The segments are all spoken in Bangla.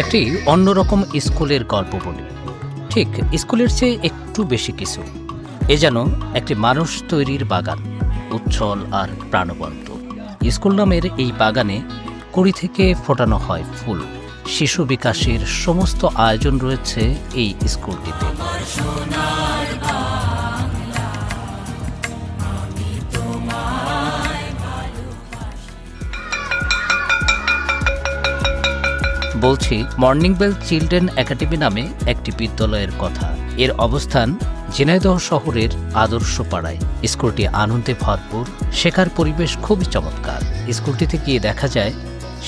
একটি অন্যরকম স্কুলের গল্প বলি। ঠিক, স্কুলের চেয়ে একটু বেশি কিছু। এ যেন একটি মানুষ তৈরির বাগান, উচ্ছল আর প্রাণবন্ত। স্কুল নামের এই বাগানে কুড়ি থেকে ফোটানো হয় ফুল। শিশু বিকাশের সমস্ত আয়োজন রয়েছে এই স্কুলটিতে। বলছি, মর্নিং বেল চিলড্রেন একাডেমি নামে একটি বিদ্যালয়ের কথা। এর অবস্থান ঝিনাইদহ শহরের আদর্শ পাড়ায় স্কুলটি আনন্দে ভরপুর শেখার পরিবেশ খুবই চমৎকার। স্কুলটিতে গিয়ে দেখা যায়,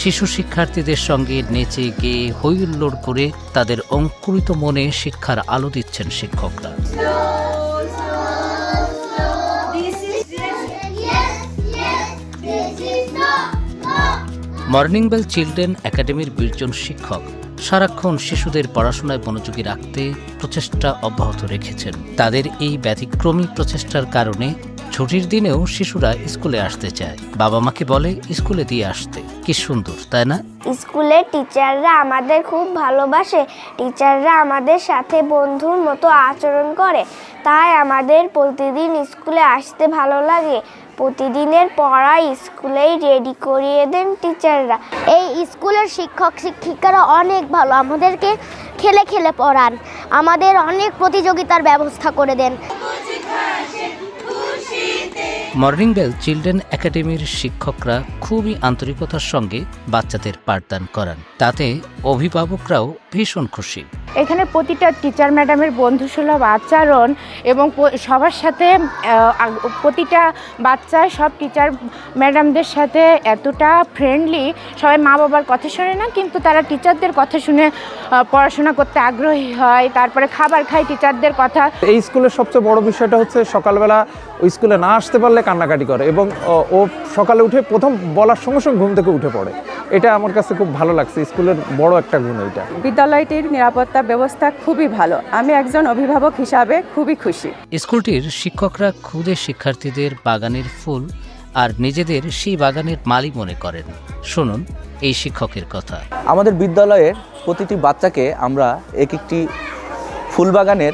শিশু শিক্ষার্থীদের সঙ্গে নেচে গেয়ে হৈহুল্লোড় করে তাদের অঙ্কুরিত মনে শিক্ষার আলো দিচ্ছেন শিক্ষকরা। মর্নিং বেল চিলড্রেন একাডেমির বীরজন শিক্ষক সারাক্ষণ শিশুদের পড়াশোনায় মনোযোগী রাখতে প্রচেষ্টা অব্যাহত রেখেছেন। তাদের এই ব্যতিক্রমী প্রচেষ্টার কারণে ছুটির দিনেও শিশুরা স্কুলে আসতে চায়। বাবা মাকে বলে, স্কুলে দিয়ে আসতে। কি সুন্দর, তাই না? স্কুলে টিচাররা আমাদের খুব ভালোবাসে। টিচাররা আমাদের সাথে বন্ধুর মতো আচরণ করে। তাই আমাদের প্রতিদিন স্কুলে আসতে ভালো লাগে। প্রতিদিনের পড়া স্কুলেই রেডি করিয়ে দেন টিচাররা এই স্কুলের শিক্ষক, শিক্ষিকারা অনেক ভালো। আমাদেরকে খেলে খেলে পড়ান। আমাদের অনেক প্রতিযোগিতার ব্যবস্থা করে দেন। মর্নিং বেল চিলড্রেন একাডেমির শিক্ষকরা খুবই আন্তরিকতার সঙ্গে বাচ্চাদের পাঠদান করান। তাতে অভিভাবকরাও ভীষণ খুশি। এখানে প্রতিটা টিচার ম্যাডামের বন্ধুসুলভ, আচরণ এবং সবার সাথে প্রতিটা বাচ্চা সব টিচার ম্যাডামদের সাথে এতটা ফ্রেন্ডলি সবাই মা বাবার কথা শোনে না, কিন্তু তারা টিচারদের কথা শুনে পড়াশোনা করতে আগ্রহী হয়, তারপরে খাবার খায় টিচারদের কথা। এই স্কুলের সবচেয়ে বড় বিষয়টা হচ্ছে সকালবেলা ওই স্কুলে না আসতে পারলে কান্নাকাটি করে এবং ও- সকালে উঠে প্রথম বলার সঙ্গে সঙ্গে ঘুম থেকে উঠে পড়ে। এটা আমার কাছে খুব ভালো লাগছে স্কুলের বড় একটা গুণ এটা। বিদ্যালয়টির নিরাপত্তা ব্যবস্থা খুবই ভালো। আমি একজন অভিভাবক হিসাবে খুবই খুশি। স্কুলটির শিক্ষকরা খুদে শিক্ষার্থীদের বাগানের ফুল আর নিজেদের সেই বাগানের মালি মনে করেন। শুনুন এই শিক্ষকের কথা। আমাদের বিদ্যালয়ের প্রতিটি বাচ্চাকে আমরা এক একটি ফুল বাগানের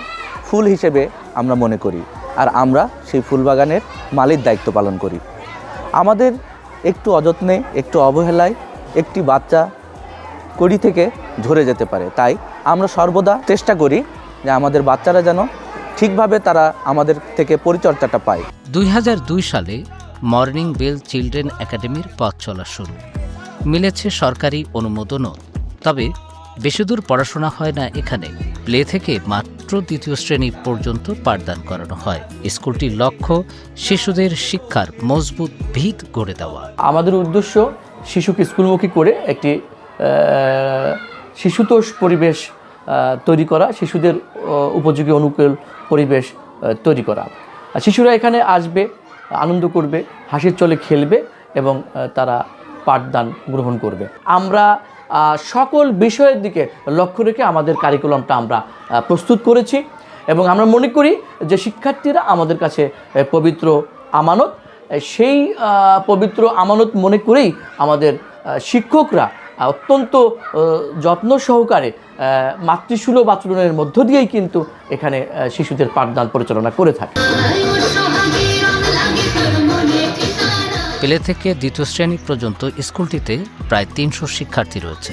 ফুল হিসেবে আমরা মনে করি আর আমরা সেই ফুল বাগানের মালির দায়িত্ব পালন করি। আমাদের একটু অযত্নে একটু অবহেলায় একটি বাচ্চা কড়ি থেকে ঝরে যেতে পারে। তাই আমরা সর্বদা চেষ্টা করি যে আমাদের বাচ্চারা যেন ঠিকভাবে তারা আমাদের থেকে পরিচর্যাটা পায়। দুই হাজার দুই সালে মর্নিং বেল চিলড্রেন একাডেমির পথ চলা শুরু। মিলেছে সরকারি অনুমোদনও। তবে বেশিদূর পড়াশোনা হয় না এখানে। প্লে থেকে মাত্র দ্বিতীয় শ্রেণি পর্যন্ত পাঠদান করানো হয়। স্কুলটির লক্ষ্য শিশুদের শিক্ষার মজবুত ভিত গড়ে দেওয়া। আমাদের উদ্দেশ্য শিশুকে স্কুলমুখী করে একটি শিশুতোষ পরিবেশ তৈরি করা, শিশুদের উপযোগী অনুকূল পরিবেশ তৈরি করা। শিশুরা এখানে আসবে, আনন্দ করবে, হাসির চলে খেলবে এবং তারা পাঠদান গ্রহণ করবে। আমরা সকল বিষয়ের দিকে লক্ষ্য রেখে আমাদের কারিকুলামটা আমরা প্রস্তুত করেছি এবং আমরা মনে করি যে শিক্ষার্থীরা আমাদের কাছে পবিত্র আমানত সেই পবিত্র আমানত মনে করেই আমাদের শিক্ষকরা অত্যন্ত যত্ন সহকারে মাতৃসুলভ আচরণের মধ্য দিয়েই কিন্তু এখানে শিশুদের পাঠদান পরিচালনা করে থাকে। প্লে থেকে দ্বিতীয় শ্রেণি পর্যন্ত স্কুলটিতে প্রায় তিনশো শিক্ষার্থী রয়েছে।